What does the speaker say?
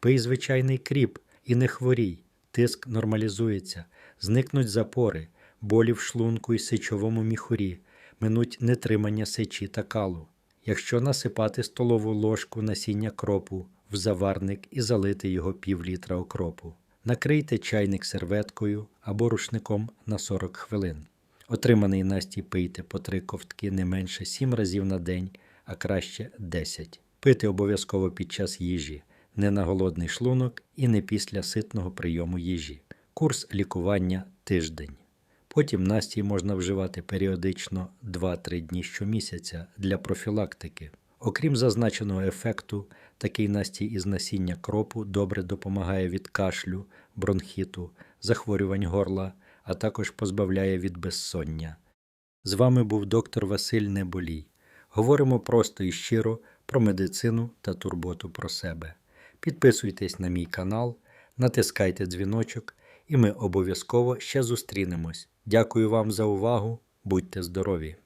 Пий звичайний кріп і не хворій, тиск нормалізується, зникнуть запори, болі в шлунку і сечовому міхурі, минуть нетримання сечі та калу. Якщо насипати столову ложку насіння кропу в заварник і залити його пів літра окропу, накрийте чайник серветкою або рушником на 40 хвилин. Отриманий настій пийте по три ковтки не менше 7 разів на день, а краще 10. Пити обов'язково під час їжі, не на голодний шлунок і не після ситного прийому їжі. Курс лікування тиждень. Потім настій можна вживати періодично 2-3 дні щомісяця для профілактики. Окрім зазначеного ефекту, такий настій із насіння кропу добре допомагає від кашлю, бронхіту, захворювань горла, а також позбавляє від безсоння. З вами був доктор Василь Неболій. Говоримо просто і щиро про медицину та турботу про себе. Підписуйтесь на мій канал, натискайте дзвіночок, і ми обов'язково ще зустрінемось. Дякую вам за увагу. Будьте здорові!